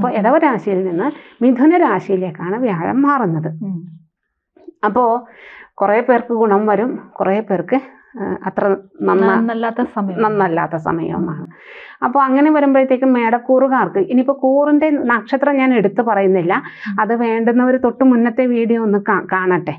അപ്പോൾ ഇടവരാശിയിൽ നിന്ന് മിഥുന രാശിയിലേക്കാണ് വ്യാഴം മാറുന്നത്. അപ്പോൾ കുറേ പേർക്ക് ഗുണം വരും കുറേ പേർക്ക് അത്ര നന്ന നന്നല്ലാത്ത സമയം. നന്നല്ലാത്ത സമയമാണ് അപ്പോൾ അങ്ങനെ വരുമ്പോഴത്തേക്കും മേടക്കൂറുകാർക്ക് ഇനിയിപ്പോൾ കൂറിന്റെ നക്ഷത്രം ഞാൻ എടുത്തു പറയുന്നില്ല. അത് വേണ്ടുന്നവർ തൊട്ട് മുന്നത്തെ വീഡിയോ ഒന്ന് കാണട്ടെ.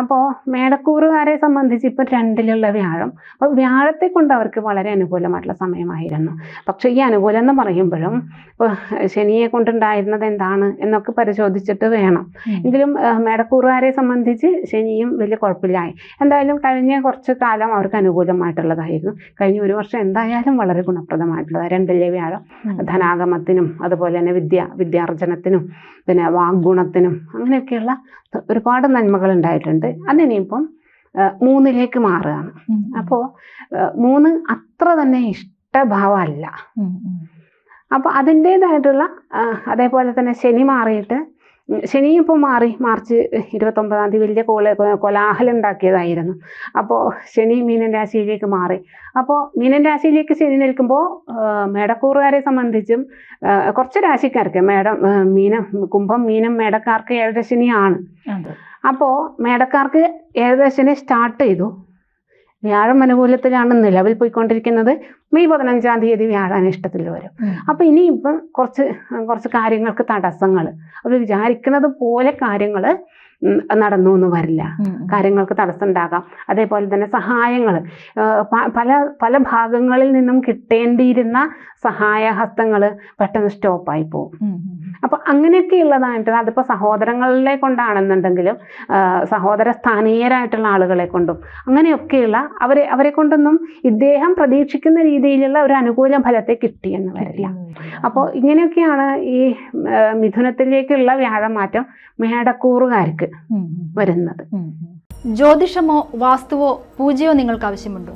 അപ്പോൾ മേടക്കൂറുകാരെ സംബന്ധിച്ച് ഇപ്പം രണ്ടിലുള്ള വ്യാഴം. അപ്പോൾ വ്യാഴത്തെ കൊണ്ട് അവർക്ക് വളരെ അനുകൂലമായിട്ടുള്ള സമയമായിരുന്നു. പക്ഷേ ഈ അനുകൂലം എന്ന് പറയുമ്പോഴും ഇപ്പോൾ ശനിയെ കൊണ്ടുണ്ടായിരുന്നത് എന്താണ് എന്നൊക്കെ പരിശോധിച്ചിട്ട് വേണം. എങ്കിലും മേടക്കൂറുകാരെ സംബന്ധിച്ച് ശനിയും വലിയ കുഴപ്പമില്ലായി. എന്തായാലും കഴിഞ്ഞ കുറച്ച് കാലം അവർക്ക് അനുകൂലമായിട്ടുള്ളതായിരുന്നു. കഴിഞ്ഞ ഒരു വർഷം എന്തായാലും വളരെ ഗുണപ്രദമായിട്ടുള്ളത്. രണ്ടിലെ വ്യാഴം. ധനാഗമത്തിനും അതുപോലെ തന്നെ വിദ്യ വിദ്യാർജനത്തിനും പിന്നെ വാഗ്ഗുണത്തിനും അങ്ങനെയൊക്കെയുള്ള ഒരുപാട് നന്മകൾ ഉണ്ടായിട്ടുണ്ട്. അതിനിപ്പം ആ, മൂന്നിലേക്ക് മാറുകയാണ്. അപ്പോ അപ്പോൾ മൂന്ന് അത്ര തന്നെ ഇഷ്ടഭാവമല്ല. അപ്പോൾ അതിന്റേതായിട്ടുള്ള അതേപോലെ തന്നെ ശനി മാറിയിട്ട് ശനി ഇപ്പോൾ മാറി. മാർച്ച് ഇരുപത്തൊമ്പതാം തീയതി വലിയ കോല കോലാഹലം ഉണ്ടാക്കിയതായിരുന്നു. അപ്പോൾ ശനി മീനൻ രാശിയിലേക്ക് മാറി. അപ്പോൾ മീനൻ രാശിയിലേക്ക് ശനി നിൽക്കുമ്പോൾ മേടക്കൂറുകാരെ സംബന്ധിച്ചും കുറച്ച് രാശിക്കാർക്ക് മേടം മീനം കുംഭം മീനം മേടക്കാർക്ക് ഏഴര ശനിയാണ്. അപ്പോൾ മേടക്കാർക്ക് ഏകദേശം സ്റ്റാർട്ട് ചെയ്തു. വ്യാഴം അനുകൂലത്തിലാണ് നിലവിൽ പോയിക്കൊണ്ടിരിക്കുന്നത്. മെയ് പതിനഞ്ചാം തീയതി വ്യാഴാനിഷ്ടത്തിൽ വരും. അപ്പോൾ ഇനിയിപ്പം കുറച്ച് കുറച്ച് കാര്യങ്ങൾക്ക് തടസ്സങ്ങൾ അവർ വിചാരിക്കുന്നത് പോലെ കാര്യങ്ങൾ നടന്നു എന്ന് വരില്ല. കാര്യങ്ങൾക്ക് തടസ്സം ഉണ്ടാകാം. അതേപോലെ തന്നെ സഹായങ്ങൾ പല പല ഭാഗങ്ങളിൽ നിന്നും കിട്ടേണ്ടിയിരുന്ന സഹായഹസ്തങ്ങൾ പെട്ടെന്ന് സ്റ്റോപ്പായി പോകും അപ്പോൾ അങ്ങനെയൊക്കെയുള്ളതായിട്ട് അതിപ്പോൾ സഹോദരങ്ങളിലെ കൊണ്ടാണെന്നുണ്ടെങ്കിലും സഹോദര സ്ഥാനീയരായിട്ടുള്ള ആളുകളെ കൊണ്ടും അങ്ങനെയൊക്കെയുള്ള അവരെ അവരെ കൊണ്ടൊന്നും ഇദ്ദേഹം പ്രതീക്ഷിക്കുന്ന രീതിയിലുള്ള ഒരു അനുകൂല ഫലത്തെ കിട്ടി എന്ന് വരില്ല അപ്പോൾ ഇങ്ങനെയൊക്കെയാണ് ഈ മിഥുനത്തിലേക്കുള്ള വ്യാഴമാറ്റം മേടക്കൂറുകാർക്ക്. വരുന്നത്. ജ്യോതിഷമോ വാസ്തുവോ പൂജയോ നിങ്ങൾക്ക് ആവശ്യമുണ്ടോ?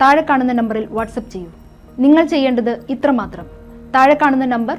താഴെ കാണുന്ന നമ്പറിൽ വാട്സപ്പ് ചെയ്യൂ. നിങ്ങൾ ചെയ്യേണ്ടത് ഇത്രമാത്രം. താഴെ കാണുന്ന നമ്പർ